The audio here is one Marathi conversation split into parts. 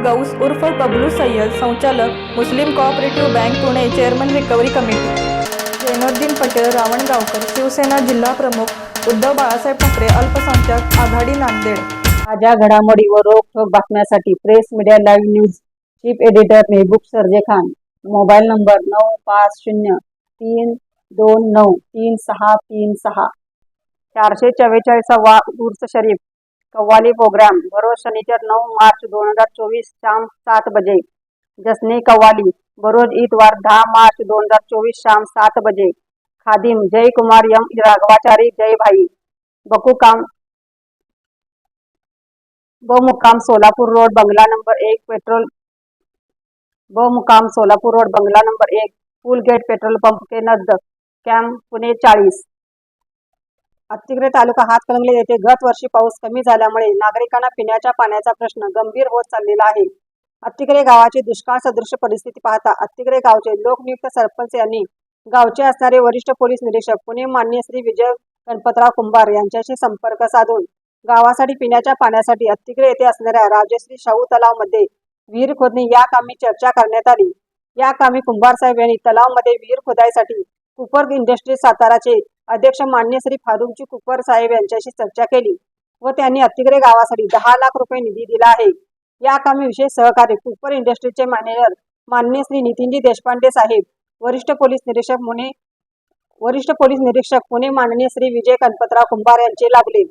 गौस उर्फ बबलू सय्यद संचालक Muslim cooperative bank Pune chairman recovery committee. Jainuddin Patel Ravangaonkar Shivsena जिल्हा प्रमुख उद्धव बाळासाहेब ठाकरे अल्पसंख्याक आघाडी नांदेड. माझ्या घडामोडी व रोखठोक बातम्यासाठी press media live news chief editor Mehboob Sarje Khan. Mobile number नऊ पाच शून्य तीन दोन नऊ तीन सहा तीन सहा. चारशे चव्वेचाळीसावा उर्स शरीफ. कव्वाली प्रोग्राम. बरोज शनिचर नऊ मार्च दोन हजार चोवीस शाम सात बजे. जसनी कव्वाली. बरोज इतवार दहा मार्च दोन हजार चोवीस शाम सात बजे. खादिम. जय कुमार यम. राघवाचारी. जय भाई. बकुकाम. ब सोलापूर रोड बंगला नंबर एक पेट्रोल. ब सोलापूर रोड बंगला नंबर एक पुल गेट पेट्रोल पंप के नजदीक कॅम्प पुणे चाळीस. अत्तिग्रे तालुका हातकणंगले येथे गत वर्षी पाऊस कमी झाल्यामुळे नागरिकांना पिण्याच्या पाण्याचा प्रश्न गंभीर होत चाललेला आहे. अत्तिग्रे गावाची दुष्काळ सदृश परिस्थिती पाहता अत्तिग्रे गावचे लोकनियुक्त सरपंच यांनी गावचे असणारे वरिष्ठ पोलीस निरीक्षक पुणे मान्य श्री विजय गणपतराव कुंभार यांच्याशी संपर्क साधून गावासाठी पिण्याच्या पाण्यासाठी अत्तिग्रे येथे असणाऱ्या राजश्री शाहू तलावमध्ये विहीर खोदणी या कामी चर्चा करण्यात आली. या कामी कुंभार साहेब यांनी तलावमध्ये विहीर खोदायसाठी कुपर इंडस्ट्री साताराचे अध्यक्ष मान्य श्री फारुकजी कुपर साहेब यांच्याशी चर्चा केली व त्यांनी अतिग्रे गावासाठी दहा लाख रुपये निधी दिला आहे. या कामी विशेष सहकारी कुपर इंडस्ट्रीचे मॅनेजर मान्य श्री नितीनजी देशपांडे साहेब वरिष्ठ पोलीस निरीक्षक पुणे वरिष्ठ पोलीस निरीक्षक पुणे माननीय श्री विजय गणपतराव कुंभार यांचे लागले.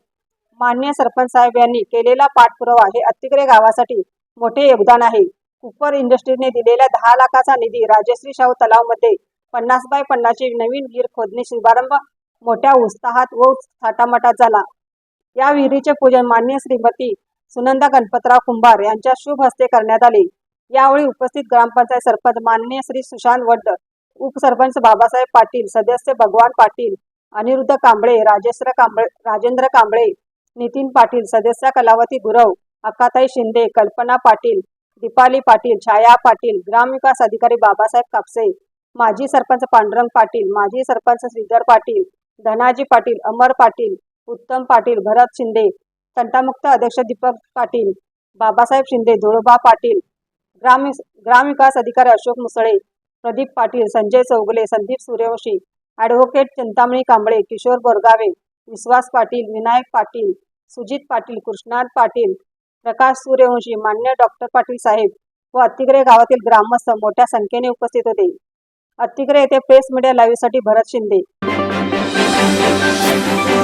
मान्य सरपंच साहेब यांनी केलेला पाठपुरावा हे अत्तिग्रे गावासाठी मोठे योगदान आहे. कुपर इंडस्ट्रीने दिलेल्या दहा लाखाचा निधी राजश्री शाहू तलावमध्ये पन्नास बाय पन्नासची नवीन विहीर खोदणी शुभारंभ मोठ्या उत्साहात व थाटामाटात झाला. या विहिरीचे पूजन मान्य श्रीमती सुनंदा गणपतराव कुंभार यांच्या शुभ हस्ते करण्यात आले. यावेळी उपस्थित ग्रामपंचायत सरपंच मान्य श्री सुशांत वड्ड उपसरपंच बाबासाहेब पाटील सदस्य भगवान पाटील अनिरुद्ध कांबळे राजेश्वर कांबळे राजेंद्र कांबळे नितीन पाटील सदस्य कलावती गुरव अक्काताई शिंदे कल्पना पाटील दीपाली पाटील छाया पाटील ग्रामविकास अधिकारी बाबासाहेब कापसे माजी सरपंच पांडुरंग पाटील माजी सरपंच श्रीधर पाटील धनाजी पाटील अमर पाटील उत्तम पाटील भरत शिंदे तंटामुक्त अध्यक्ष दीपक पाटील बाबासाहेब शिंदे धुळोबा पाटील ग्राम ग्रामविकास अधिकारी अशोक मुसळे प्रदीप पाटील संजय चौगले संदीप सूर्यवंशी ॲडव्होकेट चिंतामणी कांबळे किशोर बोरगावे विश्वास पाटील विनायक पाटील सुजित पाटील कृष्णात पाटील प्रकाश सूर्यवंशी मान्य डॉक्टर पाटील साहेब व अत्तिग्रे गावातील ग्रामस्थ मोठ्या संख्येने उपस्थित होते. अत्तिग्रे येथे प्रेस मीडिया लाईव्हसाठी भरत शिंदे. Música